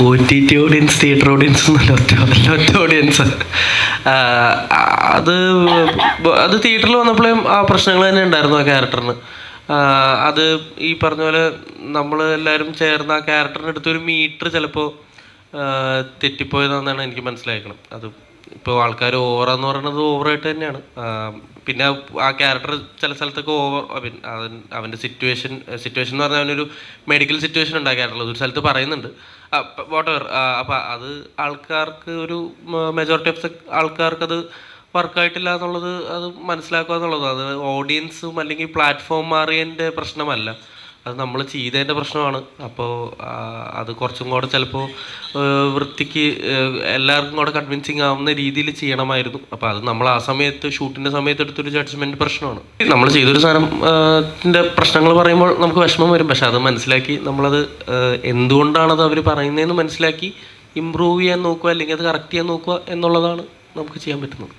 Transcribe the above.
O T T audiences theatre audiences എന്നല്ല ഒറ്റ ഒറ്റ ഓഡിയൻസ് അത് അത് തിയേറ്ററിൽ വന്നപ്പോഴേ ആ പ്രശ്നങ്ങൾ തന്നെ ഉണ്ടായിരുന്നു ആ ക്യാരക്ടറിന് അത് ഈ പറഞ്ഞ പോലെ നമ്മൾ എല്ലാവരും ചേർന്ന് ആ ക്യാരക്ടറിന് എടുത്തൊരു മീറ്റർ ചിലപ്പോൾ തെറ്റിപ്പോയതാണെന്നാണ് എനിക്ക് മനസ്സിലാക്കണം അത് ഇപ്പോൾ ആൾക്കാർ ഓവർ എന്ന് പറയുന്നത് ഓവറായിട്ട് തന്നെയാണ്. പിന്നെ ആ ക്യാരക്ടർ ചില സ്ഥലത്തൊക്കെ ഓവർ അവൻ അവന്റെ സിറ്റുവേഷൻ സിറ്റുവേഷൻ എന്ന് പറഞ്ഞാൽ അവനൊരു മെഡിക്കൽ സിറ്റുവേഷൻ ഉണ്ട് ആ ഒരു സ്ഥലത്ത് പറയുന്നുണ്ട്. വാട്ട് അപ്പോൾ അപ്പം അത് ആൾക്കാർക്ക് ഒരു മെജോറിറ്റി ഓഫ് ആൾക്കാർക്ക് അത് വർക്കായിട്ടില്ല എന്നുള്ളത് അത് മനസ്സിലാക്കുക എന്നുള്ളത് അത് ഓഡിയൻസും അല്ലെങ്കിൽ പ്ലാറ്റ്ഫോം മാറിയതിന്റെ പ്രശ്നമല്ല. അത് നമ്മൾ ചെയ്തതിന്റെ പ്രശ്നമാണ്. അപ്പോൾ അത് കുറച്ചും കൂടെ ചിലപ്പോൾ വൃത്തിക്ക് എല്ലാവർക്കും കൂടെ കൺവിൻസിങ് ആവുന്ന രീതിയിൽ ചെയ്യണമായിരുന്നു. അപ്പോൾ അത് നമ്മൾ ആ സമയത്ത് ഷൂട്ടിന്റെ സമയത്ത് എടുത്തൊരു ജഡ്ജ്മെന്റ് പ്രശ്നമാണ്. നമ്മൾ ചെയ്തൊരു സാധനം ന്റെ പ്രശ്നങ്ങൾ പറയുമ്പോൾ നമുക്ക് വിഷമം വരും. പക്ഷെ അത് മനസ്സിലാക്കി നമ്മളത് എന്തുകൊണ്ടാണത് അവർ പറയുന്നതെന്ന് മനസ്സിലാക്കി ഇമ്പ്രൂവ് ചെയ്യാൻ നോക്കുക അല്ലെങ്കിൽ അത് കറക്റ്റ് ചെയ്യാൻ നോക്കുക എന്നുള്ളതാണ് നമുക്ക് ചെയ്യാൻ പറ്റുന്നത്.